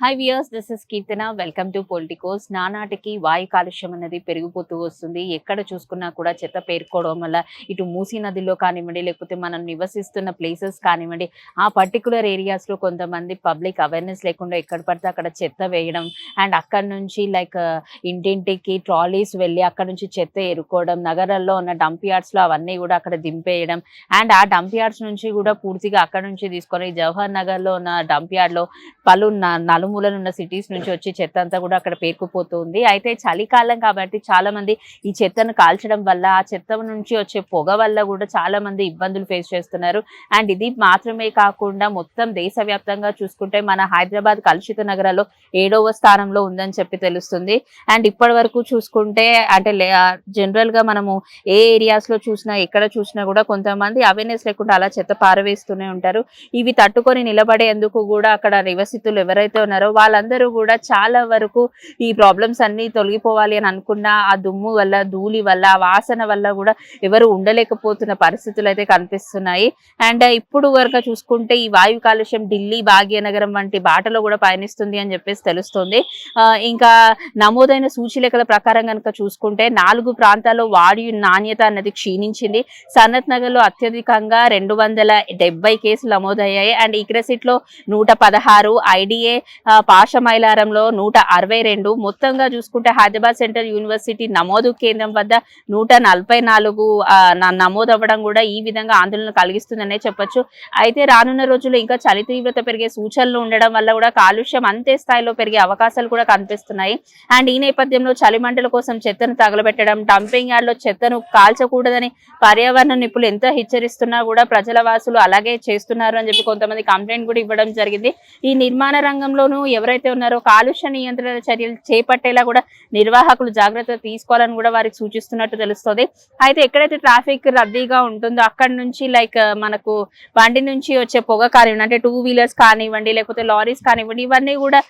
Hi viewers this is Keerthana welcome to Politicos నానాటికి వాయు కాలుష్యం అనేది పెరిగిపోతూ వస్తుంది. ఎక్కడ చూసుకున్నా కూడా చెత్త పేరుకోవడం వల్ల ఇటు మూసీ నదిలో కానివ్వండి లేకపోతే మనం నివసిస్తున్న ప్లేసెస్ కానివ్వండి ఆ పర్టికులర్ ఏరియాస్లో కొంతమంది పబ్లిక్ అవేర్నెస్ లేకుండా ఎక్కడ పడితే అక్కడ చెత్త వేయడం అండ్ అక్కడ నుంచి లైక్ uh, ఇంటింటికి ట్రాలీస్ వెళ్ళి అక్కడ నుంచి చెత్త ఎరుకోవడం నగరాల్లో ఉన్న డంప్ యార్డ్స్లో అవన్నీ కూడా అక్కడ దింపేయడం అండ్ ఆ డంప్ యార్డ్స్ నుంచి కూడా పూర్తిగా అక్కడ నుంచి తీసుకొని జవహర్ నగర్లో ఉన్న డంప్ యార్డ్లో పలు నలుము నలుమూలలు ఉన్న సిటీస్ నుంచి వచ్చి చెత్త అంతా కూడా అక్కడ పేరుకుపోతుంది. అయితే చలికాలం కాబట్టి చాలా మంది ఈ చెత్తను కాల్చడం వల్ల ఆ చెత్త నుంచి వచ్చే పొగ వల్ల కూడా చాలా మంది ఇబ్బందులు ఫేస్ చేస్తున్నారు. అండ్ ఇది మాత్రమే కాకుండా మొత్తం దేశవ్యాప్తంగా చూసుకుంటే మన హైదరాబాద్ కలుషిత నగరాల్లో ఏడవ స్థానంలో ఉందని చెప్పి తెలుస్తుంది. అండ్ ఇప్పటి వరకు చూసుకుంటే అంటే జనరల్గా మనము ఏ ఏరియాస్లో చూసినా ఎక్కడ చూసినా కూడా కొంతమంది అవేర్నెస్ లేకుండా అలా చెత్త పారవేస్తూనే ఉంటారు. ఇవి తట్టుకొని నిలబడేందుకు కూడా అక్కడ నివసితులు ఎవరైతే ఉన్నారో వాళ్ళందరూ కూడా చాలా వరకు ఈ ప్రాబ్లమ్స్ అన్ని తొలగిపోవాలి అని అనుకున్న ఆ దుమ్ము వల్ల ధూళి వల్ల వాసన వల్ల కూడా ఎవరు ఉండలేకపోతున్న పరిస్థితులు అయితే కనిపిస్తున్నాయి. అండ్ ఇప్పుడు వరకు చూసుకుంటే ఈ వాయు కాలుష్యం ఢిల్లీ భాగ్యనగరం వంటి బాటలో కూడా పయనిస్తుంది అని చెప్పేసి తెలుస్తుంది. ఇంకా నమోదైన సూచిలేఖల ప్రకారం కనుక చూసుకుంటే నాలుగు ప్రాంతాల్లో వాయు నాణ్యత అన్నది క్షీణించింది. సనత్ నగర్లో అత్యధికంగా రెండు వందల డెబ్బై కేసులు నమోదయ్యాయి. అండ్ ఇక్రసిట్లో నూట పదహారు ఐడిఏ పాషమైలారంలో నూట అరవై రెండు. మొత్తంగా చూసుకుంటే హైదరాబాద్ సెంట్రల్ యూనివర్సిటీ నమోదు కేంద్రం వద్ద నూట నలభై నాలుగు నమోదు అవ్వడం కూడా ఈ విధంగా ఆందోళన కలిగిస్తుందనే చెప్పొచ్చు. అయితే రానున్న రోజుల్లో ఇంకా చలి తీవ్రత పెరిగే సూచనలు ఉండడం వల్ల కూడా కాలుష్యం అంతే స్థాయిలో పెరిగే అవకాశాలు కూడా కనిపిస్తున్నాయి. అండ్ ఈ నేపథ్యంలో చలిమంటల కోసం చెత్తను తగలబెట్టడం డంపింగ్ యార్డ్లో చెత్తను కాల్చకూడదని పర్యావరణ నిపుణులు ఎంత హెచ్చరిస్తున్నా కూడా ప్రజల వాసులు అలాగే చేస్తున్నారు అని చెప్పి కొంతమంది కంప్లైంట్ కూడా ఇవ్వడం జరిగింది. ఈ నిర్మాణ రంగంలోనూ ఎవరైతే ఉన్నారో కాలుష్య నియంత్రణ చర్యలు చేపట్టేలా కూడా నిర్వాహకులు జాగ్రత్త తీసుకోవాలని కూడా వారికి సూచిస్తున్నట్టు తెలుస్తుంది. అయితే ఎక్కడైతే ట్రాఫిక్ రద్దీగా ఉంటుందో అక్కడ నుంచి లైక్ మనకు బండి నుంచి వచ్చే పొగ కానివ్వండి అంటే టూ వీలర్స్ కానివ్వండి లేకపోతే లారీస్ కానివ్వండి ఇవన్నీ కూడా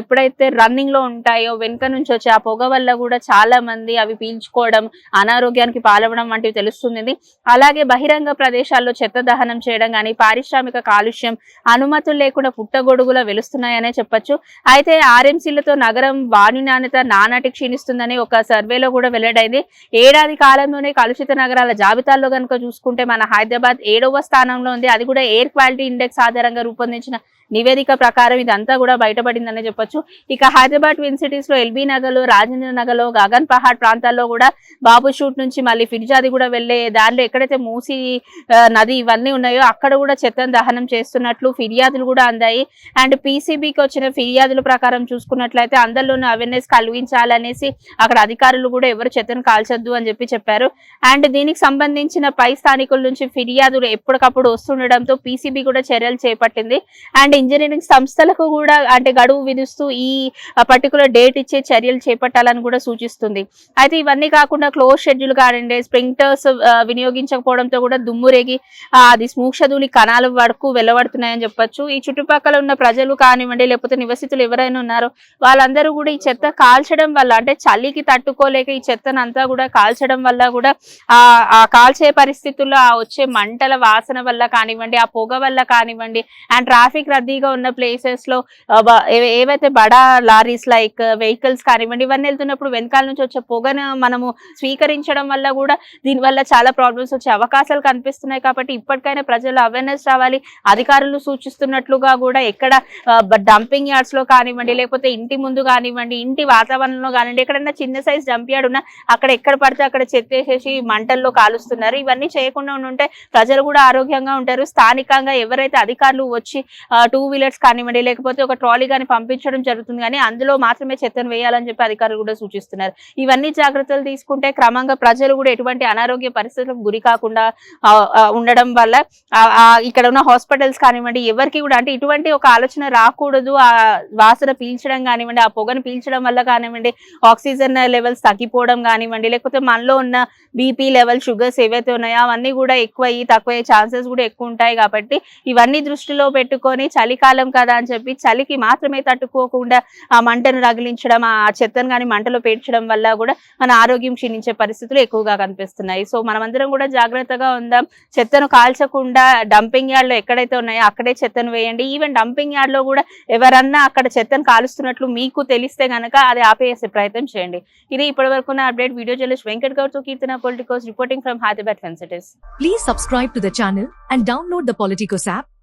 ఎప్పుడైతే రన్నింగ్లో ఉంటాయో వెనుక నుంచి వచ్చే ఆ పొగ వల్ల కూడా చాలా మంది అవి పీల్చుకోవడం అనారోగ్యానికి పాల్గొనడం వంటివి తెలుస్తుంది. అలాగే బహిరంగ ప్రదేశాల్లో చెత్త దహనం చేయడం కానీ పారిశ్రామిక కాలుష్యం అనుమతులు లేకుండా పుట్టగొడుగులా వెలుస్తున్నాయి వెలుస్తున్నాయనే చెప్పొచ్చు. అయితే ఆర్ఎంసీలతో నగరం వాయు నాణ్యత నానాటి క్షీణిస్తుందని ఒక సర్వేలో కూడా వెల్లడైంది. ఏడాది కాలంలోనే కలుషిత నగరాల జాబితాలో కనుక చూసుకుంటే మన హైదరాబాద్ ఏడవ స్థానంలో ఉంది. అది కూడా ఎయిర్ క్వాలిటీ ఇండెక్స్ ఆధారంగా రూపొందించిన నివేదిక ప్రకారం ఇదంతా కూడా బయటపడిందనే చెప్పొచ్చు. ఇక హైదరాబాద్ ట్విన్ సిటీస్లో ఎల్బీ నగర్లో రాజేంద్ర నగర్లో గగన్ పహాడ్ ప్రాంతాల్లో కూడా బాబు షూట్ నుంచి మళ్ళీ ఫిర్జాది కూడా వెళ్ళే దారిలో ఎక్కడైతే మూసి నది ఇవన్నీ ఉన్నాయో అక్కడ కూడా చెత్తను దహనం చేస్తున్నట్లు ఫిర్యాదులు కూడా అందాయి. అండ్ పీసీబీకి వచ్చిన ఫిర్యాదుల ప్రకారం చూసుకున్నట్లయితే అందరిలోనూ అవేర్నెస్ కలిగించాలనేసి అక్కడ అధికారులు కూడా ఎవరు చెత్తను కాల్చొద్దు అని చెప్పి చెప్పారు. అండ్ దీనికి సంబంధించిన పై స్థానికుల నుంచి ఫిర్యాదులు ఎప్పటికప్పుడు వస్తుండడంతో పీసీబీ కూడా చర్యలు చేపట్టింది. అండ్ ఇంజనీరింగ్ సంస్థలకు కూడా అంటే గడువు విధిస్తూ ఈ పర్టికులర్ డేట్ ఇచ్చే చర్యలు చేపట్టాలని కూడా సూచిస్తుంది. అయితే ఇవన్నీ కాకుండా క్లోజ్ షెడ్యూల్ కానివ్వండి స్ప్రింక్టర్స్ వినియోగించకపోవడంతో కూడా దుమ్మురేగి అది స్మూక్షధూళి కణాల వరకు వెలువడుతున్నాయని చెప్పొచ్చు. ఈ చుట్టుపక్కల ఉన్న ప్రజలు కానివ్వండి లేకపోతే నివసితులు ఎవరైనా ఉన్నారో వాళ్ళందరూ కూడా ఈ చెత్త కాల్చడం వల్ల అంటే చలికి తట్టుకోలేక ఈ చెత్తను అంతా కూడా కాల్చడం వల్ల కూడా ఆ కాల్చే పరిస్థితుల్లో ఆ వచ్చే మంటల వాసన వల్ల కానివ్వండి ఆ పొగ వల్ల కానివ్వండి అండ్ ట్రాఫిక్ రద్దీగా ఉన్న ప్లేసెస్లో ఏవైతే బడా లారీస్ లైక్ వెహికల్స్ కానివ్వండి ఇవన్నీ వెళ్తున్నప్పుడు వెనకాల నుంచి వచ్చే పొగను మనము స్వీకరించడం వల్ల కూడా దీనివల్ల చాలా ప్రాబ్లమ్స్ వచ్చే అవకాశాలు కనిపిస్తున్నాయి. కాబట్టి ఇప్పటికైనా ప్రజలు అవేర్నెస్ రావాలి. అధికారులు సూచిస్తున్నట్లుగా కూడా ఎక్కడ డంపింగ్ యార్డ్స్లో కానివ్వండి లేకపోతే ఇంటి ముందు కానివ్వండి ఇంటి వాతావరణంలో కానివ్వండి ఎక్కడైనా చిన్న సైజ్ డంప్ యార్డ్ ఉన్నా అక్కడ ఎక్కడ పడితే అక్కడ చెత్తేసేసి మంటల్లో కాలుస్తున్నారు. ఇవన్నీ చేయకుండా ఉంటే ప్రజలు కూడా ఆరోగ్యంగా ఉంటారు. స్థానికంగా ఎవరైతే అధికారులు వచ్చి టూ వీలర్స్ కానివ్వండి లేకపోతే ఒక ట్రాలీ కానీ పంపించడం జరుగుతుంది కానీ అందులో మాత్రమే చెత్తను వేయాలని చెప్పి అధికారులు కూడా సూచిస్తున్నారు. ఇవన్నీ జాగ్రత్తలు తీసుకుంటే క్రమంగా ప్రజలు కూడా ఎటువంటి అనారోగ్య పరిస్థితులకు గురి కాకుండా ఉండడం వల్ల ఆ, ఇక్కడ ఉన్న హాస్పిటల్స్ కానివ్వండి ఎవరికి కూడా అంటే ఇటువంటి ఒక ఆలోచన రాకూడదు. ఆ వాసన పీల్చడం కానివ్వండి ఆ పొగను పీల్చడం వల్ల కానివ్వండి ఆక్సిజన్ లెవెల్స్ తగ్గిపోవడం కానివ్వండి లేకపోతే మనలో ఉన్న బీపీ లెవెల్ షుగర్స్ ఏవైతే ఉన్నాయో అవన్నీ కూడా ఎక్కువ అయ్యి తక్కువ ఛాన్సెస్ కూడా ఎక్కువ ఉంటాయి కాబట్టి ఇవన్నీ దృష్టిలో పెట్టుకొని చలికాలం కదా అని చెప్పి చలికి మాత్రమే తట్టుకోకుండా ఆ మంటను రగిలించడం ఆ చెత్తను కానీ మంటలో పేర్చడం వల్ల కూడా మన ఆరోగ్యం క్షీణించే పరిస్థితులు ఎక్కువగా కనిపిస్తున్నాయి. సో మనమందరం కూడా జాగ్రత్తగా ఉందాం. చెత్తను కాల్చకుండా డంపింగ్ యార్డ్లో ఎక్కడైతే ఉన్నాయో అక్కడే చెత్తను వేయండి. ఈవెన్ డంపింగ్ యార్డ్లో కూడా ఎవరన్నా అక్కడ చెత్తను కాలుస్తున్నట్లు మీకు తెలిస్తే గనక అది ఆపేసే ప్రయత్నం చేయండి. ఇది ఇప్పటి వరకు update. Video journalist Venkat గౌడ్తో Keerthana Politicos reporting from Hyderabad ఫెన్సిటీస్ please subscribe to the channel and download the Politicos app